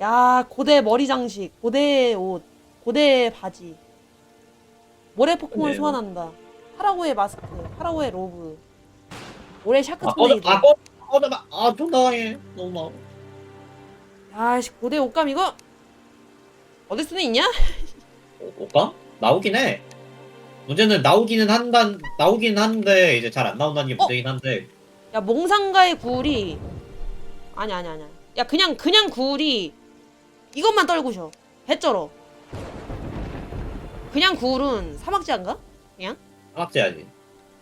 야 고대 머리 장식, 고대 옷, 고대 바지. 모래 폭풍을 네. 소환한다. 파라고의 마스크, 파라고의 로브. 올해 샤크 아 꺼져 트레이드. 아 꺼져 꺼져 아좀 나가게 너무 나 아씨 고대 옷감 이거 얻을 수는 있냐? 올까 나오긴 해 문제는 나오기는 한단 나오긴 한데 이제 잘 안 나온다는 게 어? 문제긴 한데 야 몽상가의 구울이 아니 아니 아니야. 야 그냥 그냥 구울이 이것만 떨구셔. 해쩔어. 그냥 구울은 사막제한가? 사막제야지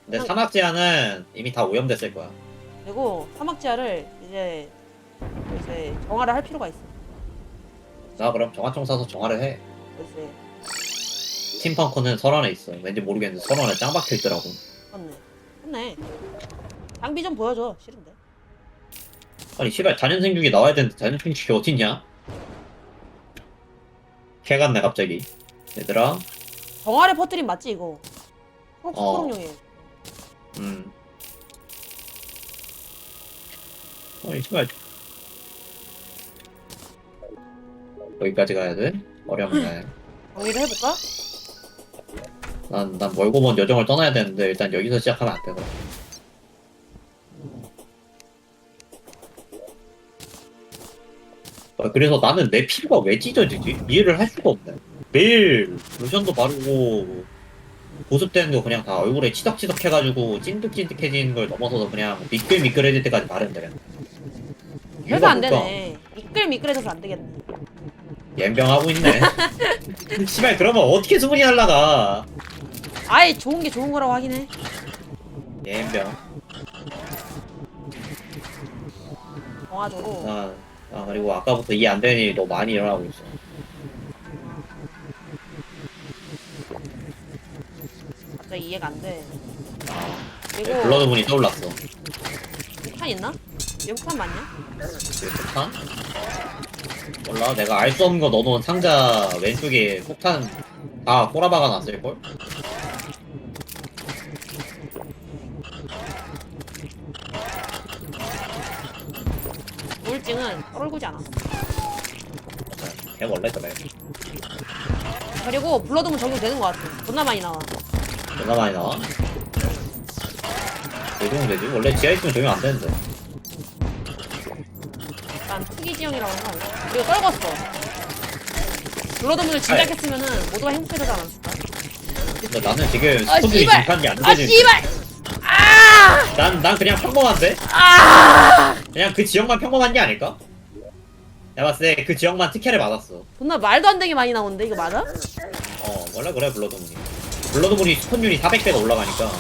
근데 한- 사막제야는 이미 다 오염됐을 거야 그리고 사막제한을 이제 이제 정화를 할 필요가 있어. 나 그럼 정화총 사서 정화를 해 글쎄 팀펑커는 설원에 있어 왠지 모르겠는데 설원에 짱 박혀 있더라고 맞네. 맞네. 장비 좀 보여줘. 싫은데. 아니 씨발 자연생 중에 나와야 되는데 자연생 중에 어딨냐 캐갔네 갑자기 얘들아 정화를 퍼뜨린 맞지 이거? 초록 어. 초록용에. 음 아니 씨발 여기까지 가야 돼? 어렵네 정리를 해볼까? 난, 난 멀고 먼 여정을 떠나야 되는데 일단 여기서 시작하면 안 되더 그래서 나는 내 피부가 왜 찢어지지? 이해를 할 수가 없네 매일 로션도 바르고 보습되는 거 그냥 다 얼굴에 치덕치덕 해가지고 찐득찐득해지는 걸 넘어서서 그냥 미끌미끌해질 때까지 그냥 그래서 안? 되네. 미끌미끌해져서 안 되겠네. 옌병하고 있네 씨발 그러면 어떻게 수분이 날라가 아예 좋은 게 좋은 거라고 하긴 해. 옌병 정화적으로. 아, 아 그리고 아까부터 이해 안 되는 일이 너무 많이 일어나고 있어 갑자기 이해가 안 돼. 네, 그리고 블러드문이 떠올랐어 폭탄 있나? 얘 폭탄 맞냐? 이게 폭탄? 몰라 내가 알 수 없는 거 넣어놓은 상자 왼쪽에 폭탄 다 꼬라박아 놨을걸? 떨구지 않아. 걔 원래 그래 그리고 블러드문 적용되는 것 같아. 존나 많이 나와. 얼마 많이 나와? 적용 되지? 원래 지하 있으면 적용 안 되는데 약간 특이 지형이라고 거 그리고 떨궜어. 블러드문을 진작 했으면은 모두가 행복해지지 않았을까? 근데 나는 지금 아, 스톤들이 씨발! 진판이 안 아 되지 씨발! 아! 난, 난 그냥 평범한데? 아! 그냥 그 지역만 평범한 게 아닐까? 내가 봤을 때 그 지역만 특혜를 받았어 존나 말도 안 되게 많이 나오는데 이거 맞아? 어 원래 그래 블러드문이 블러드문이 스폰율이 400배가 올라가니까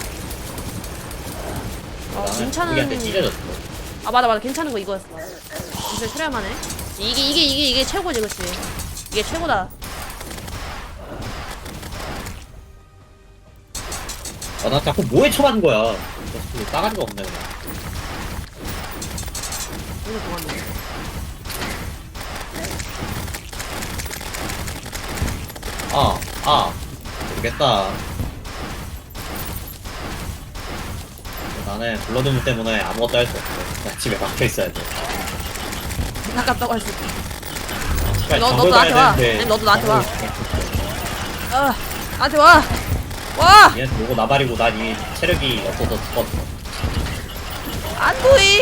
아, 괜찮은. 우리한테 찢어졌어 아 맞아 맞아 괜찮은 거 이거였어. 진짜 수렴하네. 이게 이게 이게 이게 최고지 그치? 이게 최고다. 아, 나 자꾸 뭐에 처맞는 거야 이거 싸가지가 없네 그냥 이거 좋았네. 아, 아, 모르겠다. 나는 블러드문 때문에 아무것도 할 수 없어. 나 집에 박혀 있어야 돼. 아깝다고 할수 있어. 너- 너도 나한테 와. 아니, 너도 나한테 와. 아 나한테 와. 와. 얘한테 보고 나발이고 난 이미 체력이 없어서 죽었어. 안 보이.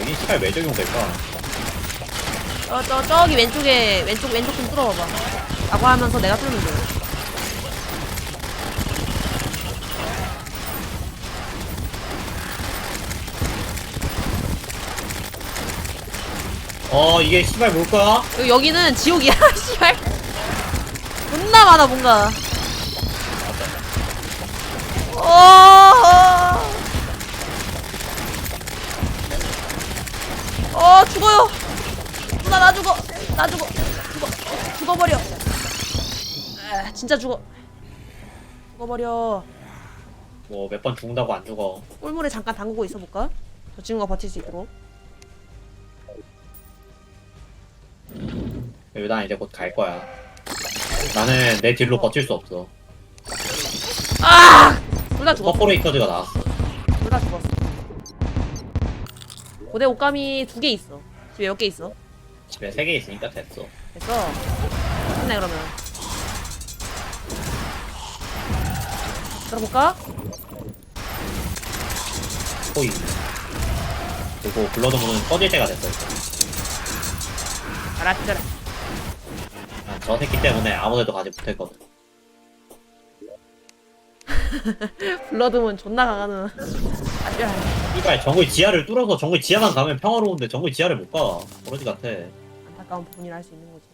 여기 시발 왜 적용될까? 저, 저, 저기 왼쪽에, 왼쪽, 왼쪽 좀 뚫어봐봐. 라고 하면서 내가 뚫는 거야. 어, 이게 시발 뭘까? 여기, 여기는 지옥이야, 씨발. 존나 많아, 뭔가. 어, 어, 죽어요. 누나, 나 죽어. 나 죽어. 죽어. 죽어버려. 에, 진짜 죽어. 죽어버려. 뭐 몇 번 죽는다고 안 죽어. 꿀물에 잠깐 담그고 있어볼까? 저 친구가 버틸 수 있도록. 난 이제 곧 갈 거야. 나는 내 딜로 버틸 수 없어. 아! 둘 다 죽었어. 퍼포레이터즈가 나왔어. 둘 다 죽었어. 고대 옷감이 두 개 있어. 집에 몇개 있어? 집에 세 개 있으니까 됐어. 됐어. 끝내 그러면. 들어볼까? 호이. 그리고 블러드 문은 꺼질 때가 됐어. 이제. 그래. 아, 저 새끼 때문에 아무데도 가지 못했거든. 블러드문 존나 강하는. 이발 정글 지하를 뚫어서 정글 지하만 가면 평화로운데 정글 지하를 못 가. 그러지 같아. 안타까운 부분이라 할 수 있는 거지.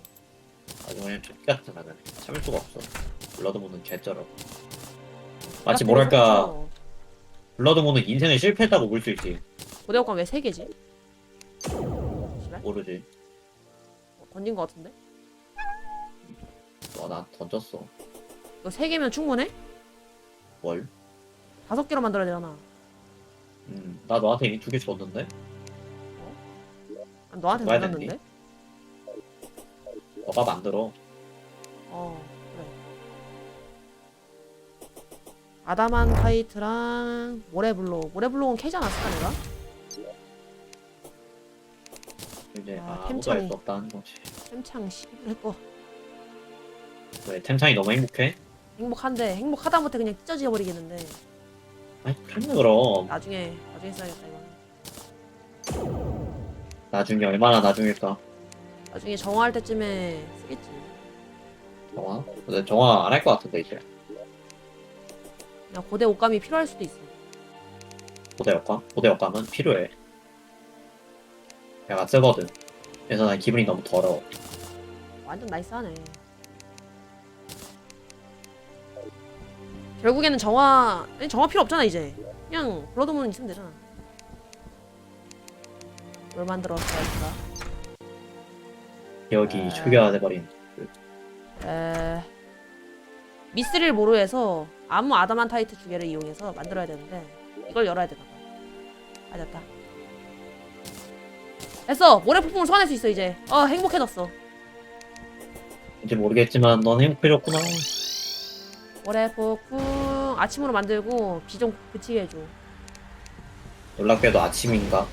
아주 그냥 족같은 나는 참을 수가 없어. 블러드문은 개쩔어. 마치 뭐랄까 블러드문은 인생에 실패했다고 볼 수 있지. 고대옥관 왜세 개지? 씨발, 모르지. 던진 거 같은데? 와나 던졌어. 이거 세 개면 충분해? 뭘? 다섯 개로 만들어야 되잖아. 음, 나 너한테 이미 두 개 줬는데? 아, 너한테 뭐야 던졌는데? 너가 만들어. 어, 그래. 아다만타이트랑 모래블록. 모래블록은 캐지 않았을까, 내가? 이제 아, 아, 아무도 템창. 할수 없다는 거지. 템창 씨발 했고. 왜 템창이 너무 행복해? 행복한데, 행복하다 못해 그냥 찢어져 버리겠는데. 아니 그래 그럼 나중에, 나중에 써야겠다, 이거. 나중에 얼마나 나중일까? 나중에 정화할 때쯤에 쓰겠지. 정화? 근데 정화 안 할 것 같은데 이제 그냥 고대 옷감이 필요할 수도 있어. 고대 역감? 고대 역감은 필요해. 내가 쓰거든. 그래서 난 기분이 너무 더러워. 완전 나이스하네. 결국에는 정화, 아니, 정화 필요 없잖아, 이제. 그냥 블러드문 있으면 되잖아. 뭘 할까? 기억이 아. 초기화돼버린. 에... 미스릴 모로에서 아무 아담한타이트 두 개를 이용해서 만들어야 되는데 이걸 열어야 되나 봐. 아 됐다. 됐어. 모래 폭풍을 소환할 수 있어 이제. 어 행복해졌어. 이제 모르겠지만 넌 행복해졌구나. 모래 폭풍 아침으로 만들고 비 좀 그치게 해줘. 놀랍게도 아침인가?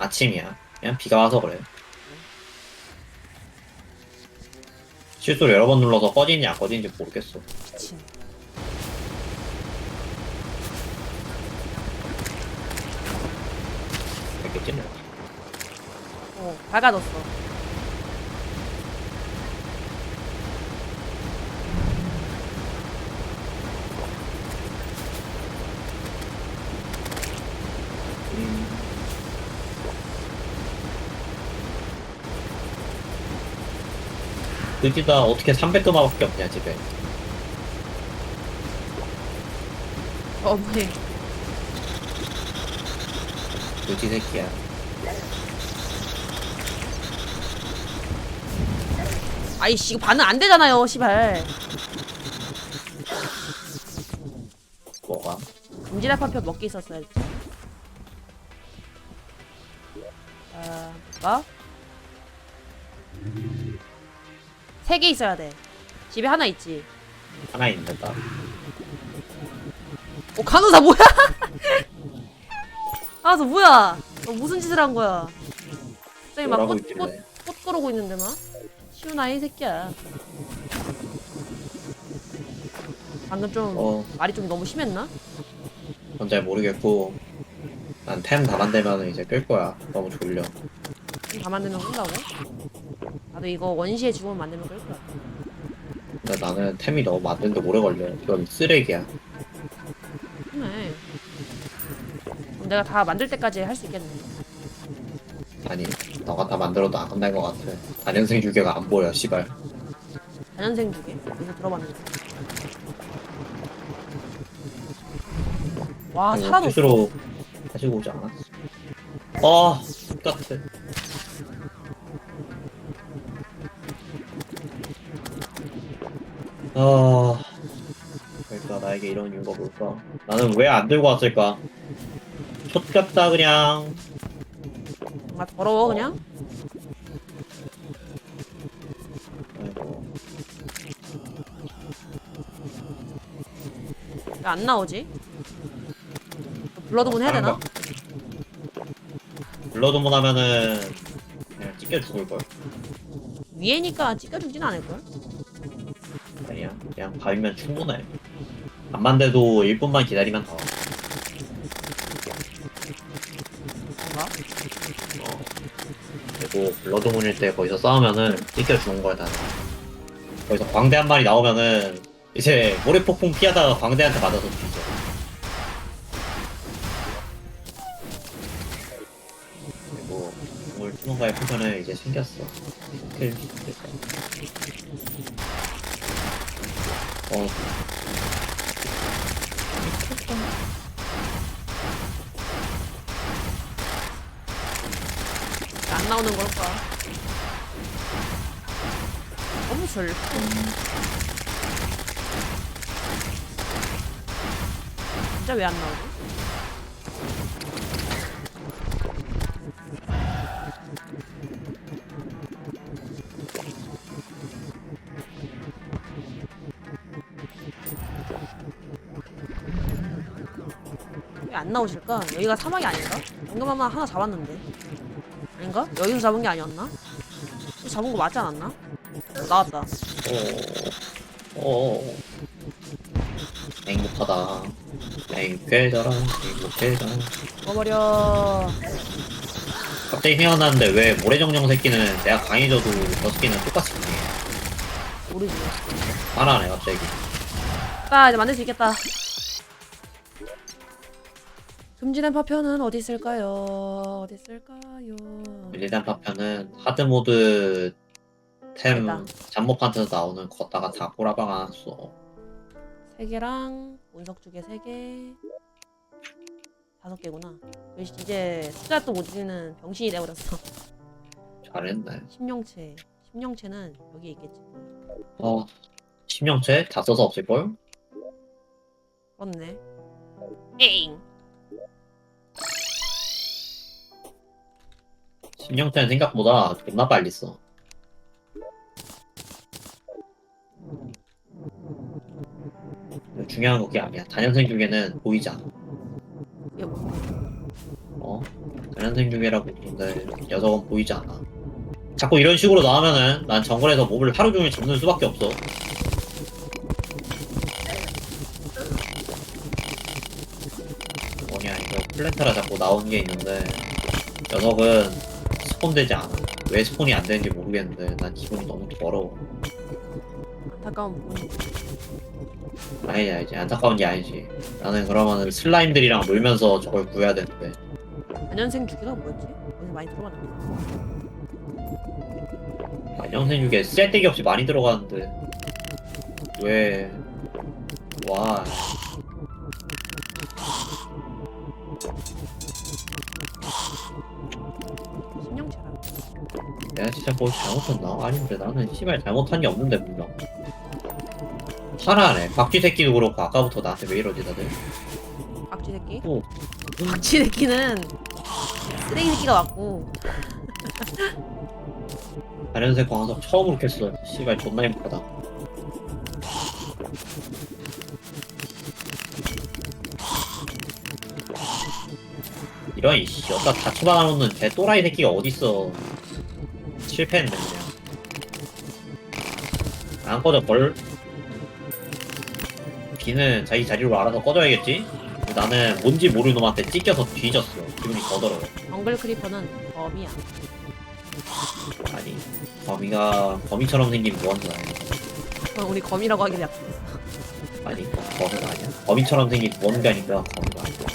아침이야. 그냥 비가 와서 그래. 실수로 여러 번 눌러서 꺼지는지 안 꺼지는지 모르겠어. 미친. 이렇게 찔러. 어 밝아졌어. 그지다 어떻게 300금화밖에 없냐 집에 어 뭐해? 그지 새끼야 아이씨 이거 반응 안 되잖아요, 시발. 뭐가 금지랄 파표 먹기 있었어야지. 아, 볼 세 개 있어야 돼. 집에 하나 있지. 하나 있는다 어, 간호사 뭐야? 간호사 뭐야? 너 무슨 짓을 한 거야? 갑자기 막 뭐라고 꽃, 꽃, 있길래 꽃 그러고 있는데 막? 시우나 이 새끼야. 방금 좀 어 말이 좀 너무 심했나? 그건 잘 모르겠고 난 템 다 만들면 이제 끌 거야 너무 졸려 다 만들면 끈다고? 나도 이거 원시의 죽음을 만들면 끌 거야. 근데 나는 템이 너무 만드는데 오래 걸려 이건 쓰레기야 그래. 그럼 내가 다 만들 때까지 할 수 있겠네. 아니 너가 다 만들어도 안 끝날 것 같아 단연생 주계가 안 보여 씨발 4년생 중에 여기서 들어봤는데. 와, 이거 살아도 스스로 가지고 오지 않았어 아 똑같아 아 그러니까 나에게 이런 이유가 뭘까 나는 왜 안 들고 왔을까 촉같다 그냥 정말 더러워 그냥. 아이고 왜 안 나오지? 블러드문 해야 되나? 블러드문 하면은 찢겨 죽을 걸? 위에니까 찢겨주진 않을걸? 그냥 가위면 충분해 안만 돼도 1분만 기다리면 다 와. 뭔가? 어. 그리고 블러드문일 때 거기서 싸우면은 죽은 거야 나는 거기서 광대 한 마리 나오면은 이제 모래폭풍 피하다가 광대한테 맞아서 뒤져 그리고 물 투명가의 표현을 이제 생겼어 스킬 어왜안 나오는 걸까? 너무 슬. 진짜 왜 안 나오지? 안 나오실까? 여기가 사막이 아닌가? 방금 하나 잡았는데 아닌가? 여기서 잡은 게 아니었나? 여기 잡은 거 맞지 않았나? 어, 나왔다 어, 어, 행복하다. 행복해져라, 행복해져라. 죽어버려 갑자기 생각났는데 왜 모래정령 새끼는 내가 강해져도 저 새끼는 똑같이 강해. 모르지 화나네, 갑자기. 자 이제 만들 수 있겠다 금지된 파편은 어디 있을까요? 어디 있을까요? 밀리단 파편은 하드모드 템 아니다. 잠목판에서 나오는 걷다가 다 꼬라박아놨어. 세 개랑 운석 주개 세 개, 다섯 개구나. 그 이제 숫자도 못 지는 병신이 돼버렸어. 잘했네. 심령체, 심령체는 여기 있겠지. 어, 심령체 다 써서 없을걸? 그렇네. 에 잉. 심령체는 생각보다 존나 빨리 써. 중요한 거 그게 아니야. 단연생 중에는 보이지 않아. 어? 단연생 중이라고 근데 녀석은 보이지 않아. 자꾸 이런 식으로 나오면은 난 정글에서 몹을 하루 종일 잡는 수밖에 없어. 뭐냐 이거 플랜타라 자꾸 나오는 게 있는데 녀석은 스폰되지 않아. 왜 스폰이 안 되는지 모르겠는데 난 기분이 너무 더러워. 안타까운 부분. 아니지 아니지 안타까운 게 아니지. 나는 그러면은 슬라임들이랑 놀면서 저걸 구해야 되는데 안현생 주기가 뭐였지? 어디서 많이 들어봤는데. 안녕생 중에 쓸데기 없이 많이 들어가는데 왜 와. 진짜 뭐 잘못했나? 아닌데 나는 씨발 잘못한 게 없는데 분명. 살아네 박쥐 새끼도 그렇고 아까부터 나한테 왜 이러지 다들? 박쥐 새끼. 또 박쥐 새끼는 쓰레기 새끼가 왔고. 다른색 광석 처음으로 켰어 씨발 존나 행복하다. 이런 이씨 여기다 다 쳐박아놓는 개 또라이 새끼가 어딨어 실패했네 그냥. 안 꺼져 벌. 비는 자기 자리로 알아서 꺼져야겠지? 나는 뭔지 모르는 놈한테 찢겨서 뒤졌어. 기분이 더 더러워. 엉글 크리퍼는 범이야. 아니 거미가 거미처럼 생긴 무언가 그건 우리 검이라고 약속했어. 아니 거미가 아니야. 거미처럼 생긴 무언가니까 거미가 아니야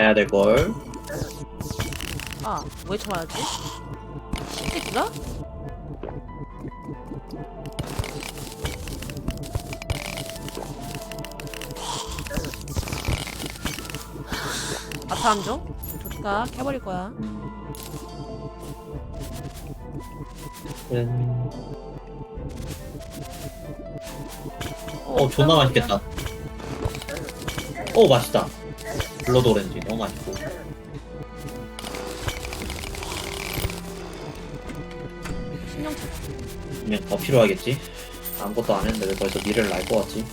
알아야 될걸 아, 뭐에 쳐맞았지? 새끼가? 아타함 좀? 좋다. 캐버릴 거야. 음. 어 존나 맛있겠다 어 맛있다 블러드 오렌지 있으면 더 필요하겠지? 아무것도 안 했는데 왜 벌써 미래를 알 것 같지?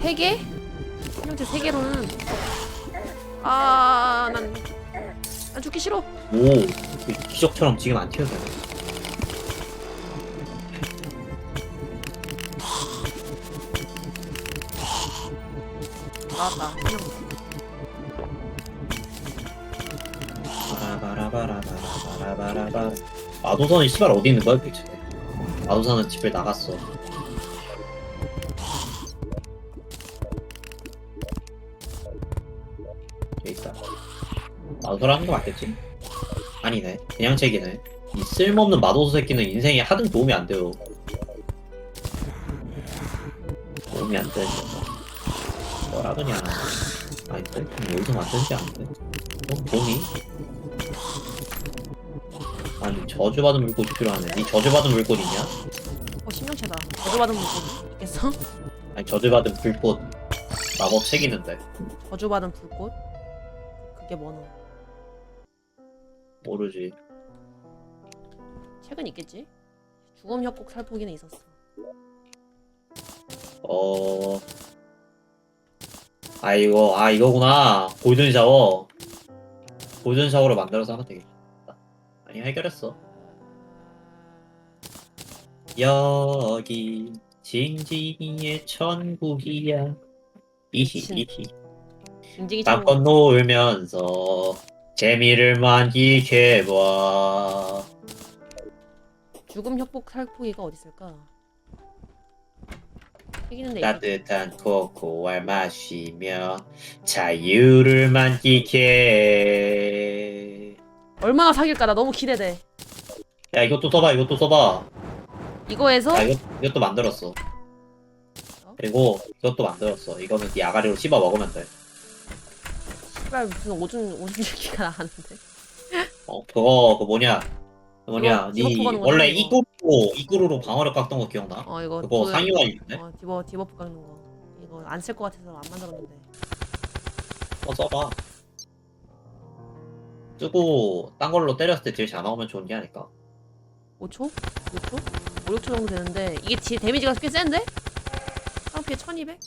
세 개? 형제 세 개로는 아난 난 죽기 싫어. 오, 그 기적처럼 지금 안 튀어서. 나왔다. 바라바라바라바라바라바라 마도선이 씨발 어디 있는 거야 도대체 마도선은 집을 나갔어 여기 있다 마도서라는 거 맞겠지? 아니네 그냥 책이네 이 쓸모없는 마도서 새끼는 인생에 하등 도움이 안 돼요 도움이 안 돼. 뭐라 그냥 아닌데? 그럼 여기서 만들지 않는데? 어? 돈이? 아니 저주받은 물꽃이 필요하네 니 저주받은 물꽃 있냐? 어, 신명체다. 저주받은 물꽃 있겠어? 아니 저주받은 불꽃 마법 책 있는데 저주받은 불꽃? 그게 뭐노? 모르지 책은 있겠지? 죽음 협곡 살포기는 있었어. 어... 아 이거 아 이거구나. 골든 샤워. 골든 샤워로 만들어서 하면 되겠다. 아니 해결했어. 여기 징징이의 천국이야. 이히. 이히. 땀껏 참 놀면서 재미를 만끽해봐 죽음 협곡 살포기가 어디 있을까? 책 있는데 있을 따뜻한 코코아 마시며 자유를 만끽해. 얼마나 사귈까? 나 너무 기대돼. 야 이것도 써봐 이것도 써봐. 이거에서? 야 이것, 이것도 만들었어. 그리고 이것도 만들었어. 이거는 네 아가리로 씹어 먹으면 돼. 씨발 무슨 오줌 오줌 줄기가 나왔는데. 어, 그거 그 뭐냐? 그 뭐냐 디버- 디버프 네 가는 거잖아, 원래 이거. 이꾸로 이꾸루로 방어력 깎던 거 기억나? 어 이거 그거 그- 상유가 있는데? 어 디버 디버프 깎는 거. 이거 안 쓸 것 같아서 안 만들었는데. 어 써봐 쓰고 딴 걸로 때렸을 때딜잘 나오면 좋은 게 아닐까 5초? 6초? 5, 6초 정도 되는데 이게 디, 데미지가 꽤 센데? 상피에 1200?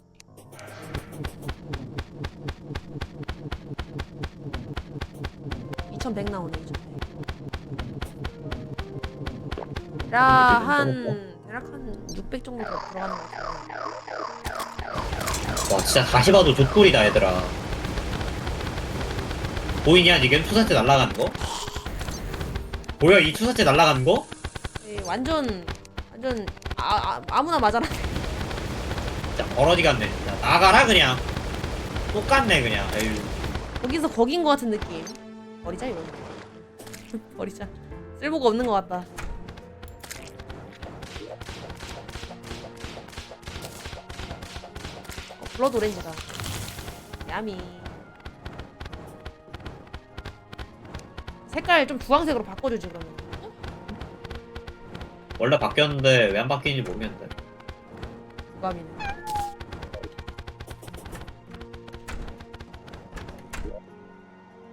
(2100) 나오네 (2100) 대략 한 대략 한 (600) 정도 더 들어가는 것 같은데 와 진짜 다시 봐도 족돌이다 얘들아. 보이냐 지금? 투사체 날아가는 거? 보여 이 투사체 날아가는 거? 이 완전 완전 아, 아 아무나 맞아라. 진짜 버러지 같네. 진짜 나가라 그냥. 똑같네 그냥. 에휴. 거기서 거긴 것 같은 느낌. 버리자 이거. 버리자. 쓸모가 없는 것 같다 블러드 오렌지다. 야미. 색깔 좀 주황색으로 바꿔주지 그러면. 원래 바뀌었는데 왜 안 바뀌는지 모르겠는데. 부감이네.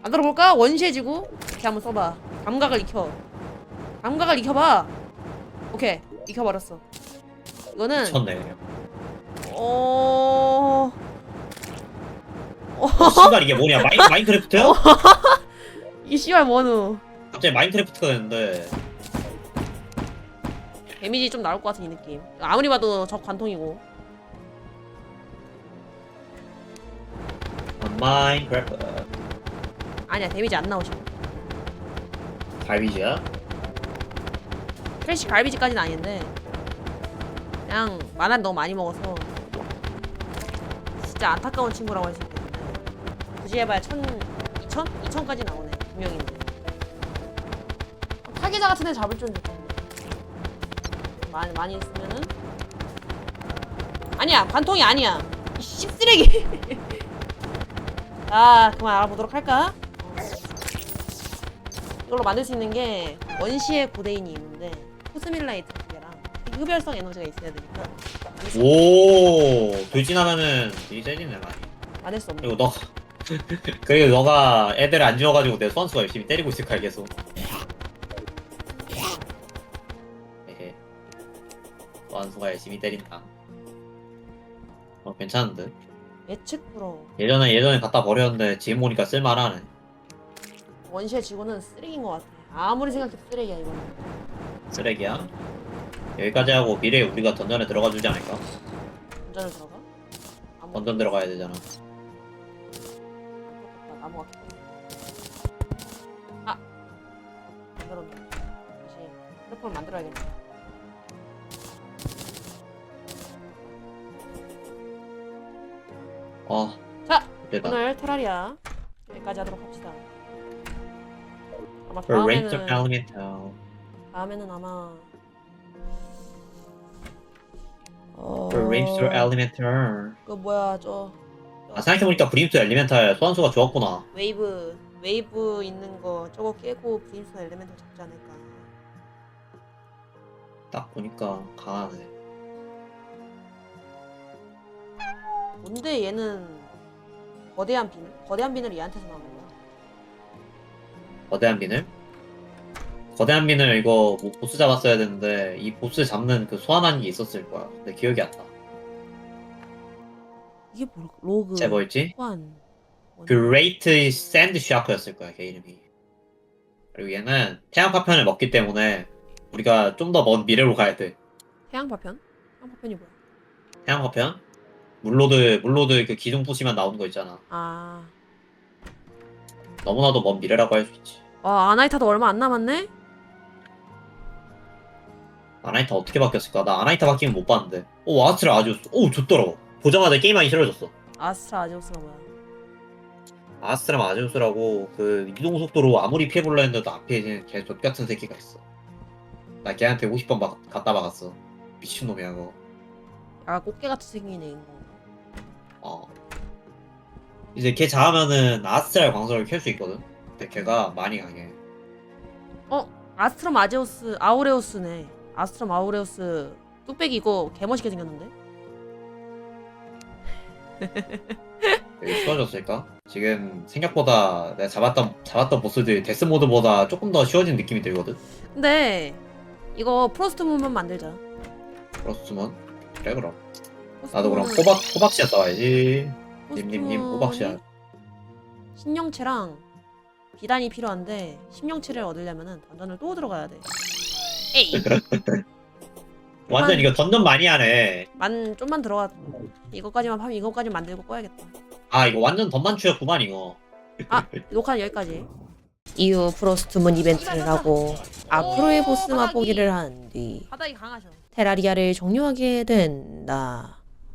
안 들어볼까? 원시해지고? 이렇게 한번 써봐. 감각을 익혀. 감각을 익혀봐. 오케이. 익혀버렸어. 이거는 미쳤네. 그냥 어... 어, 씨발 이게 뭐냐? 마인, 마인크래프트야? 이 씨발 뭐누? 갑자기 마인크래프트가 됐는데. 데미지 좀 나올 것 같은 이 느낌. 아무리 봐도 적 관통이고. 마인크래프트. 아니야 데미지 안 나오죠 갈비지야? 크래시 갈비지까지는 아닌데 그냥 만화를 너무 많이 먹어서 진짜 안타까운 친구라고 할 수 있겠는데 굳이 해봐야 천, 이천? 이천까지 나오네 두 명인데 타기자 같은 애 잡을 줄은 좋겠는데 많이, 많이 있으면은 아니야 관통이 아니야 이 씹쓰레기 자 그만 알아보도록 할까? 어. 이걸로 만들 수 있는 게 원시의 고대인이 있는데 코스밀라이트 두 개랑 흡열성 에너지가 있어야 되니까 오 돌진하면은 되게 세지네 많이 만들 수 없는 그리고 너 그리고 너가 애들 안 지워가지고 내 선수가 열심히 때리고 있을 거야 계속 소환수가 열심히 때린다. 어 괜찮은데. 예측 불허. 예전에 예전에 갖다 버렸는데 지금 보니까 쓸만하네. 원시의 지구는 쓰레기인 것 같아. 아무리 생각해도 쓰레기야 이거는. 쓰레기야. 여기까지 하고 미래에 우리가 던전에 들어가 주지 않을까? 던전을 들어가? 아무 던전 들어가야 되잖아. 아, 나무가 캐. 아. 그럼 다시 휴대폰을 만들어야겠네. 아. 자, 됐다. 오늘 테라리아 여기까지 하도록 합시다. 아마 다음에는 Elemental. 다음에는 아마 of Elemental. 그 뭐야 저 아 생각해보니까 브림스 엘리멘탈 소환수가 좋았구나. 웨이브 웨이브 있는 거 저거 깨고 브림스 엘리멘트 잡지 않을까. 딱 보니까 강하네. 뭔데 얘는 거대한 비늘? 거대한 비늘 얘한테서 나온 거야. 거대한 비늘? 거대한 비늘 이거 뭐 보스 잡았어야 되는데 이 보스 잡는 그 소환한 게 있었을 거야. 근데 기억이 안 나. 이게 뭐 로그 쟤 뭐였지? 호환 Great Sand Shark였을 거야, 걔 이름이. 그리고 얘는 태양 파편을 먹기 때문에 우리가 좀 더 먼 미래로 가야 돼. 태양 파편? 태양 파편이 뭐야? 태양 파편? 물로드, 물로드 그 기둥 부시면 나오는 거 있잖아. 아, 너무나도 먼 미래라고 할 수 있지. 와 아나이타도 얼마 안 남았네. 아나이타 어떻게 바뀌었을까? 나 아나이타 바뀌면 못 봤는데. 오, 아스트라 아주, 오, 좋더라고. 보자마자 게임 하기 싫어졌어. 아스트라 아제우스가 뭐야? 아스트라 아제우스라고 그 이동 속도로 아무리 피해볼라 했는데도 앞에 그냥 걔 족같은 새끼가 있어. 나 걔한테 50번 막, 갖다 박았어. 미친놈이야, 그거. 약간 꽃게 같이 생긴 애인 거. 어. 이제 걔 잡으면은 아스트랄 광석을 켤 수 있거든? 근데 걔가 많이 강해. 아스트롬 아제우스 아우레우스네. 아스트롬 아우레우스 뚝배기 이거 개멋있게 생겼는데? 되게 쉬워졌을까? 지금 생각보다 내가 잡았던, 잡았던 보스들 데스 모드보다 조금 더 쉬워진 느낌이 들거든? 근데 이거 프로스트 문만 만들자. 그렇으면 그래 그럼. 프로스트 나도 그럼 문은- 호박, 호박씨앗 싸와야지. 프로스트 님님님 호박씨앗. 신령체랑 비단이 필요한데 신령체를 얻으려면은 던전을 또 들어가야 돼. 에이 완전 한- 이거 던전 많이 하네. 만 좀만 들어가 이거까지만 하면 이거까지 만들고 꺼야겠다. 아 이거 완전 던만 추였구만 이거. 아 녹화는 여기까지. 이후 프로스트문 이벤트를 하고 앞으로의 보스 맛보기를 한 뒤 바닥이 강하셔. 테라리아를 종료하게 된다.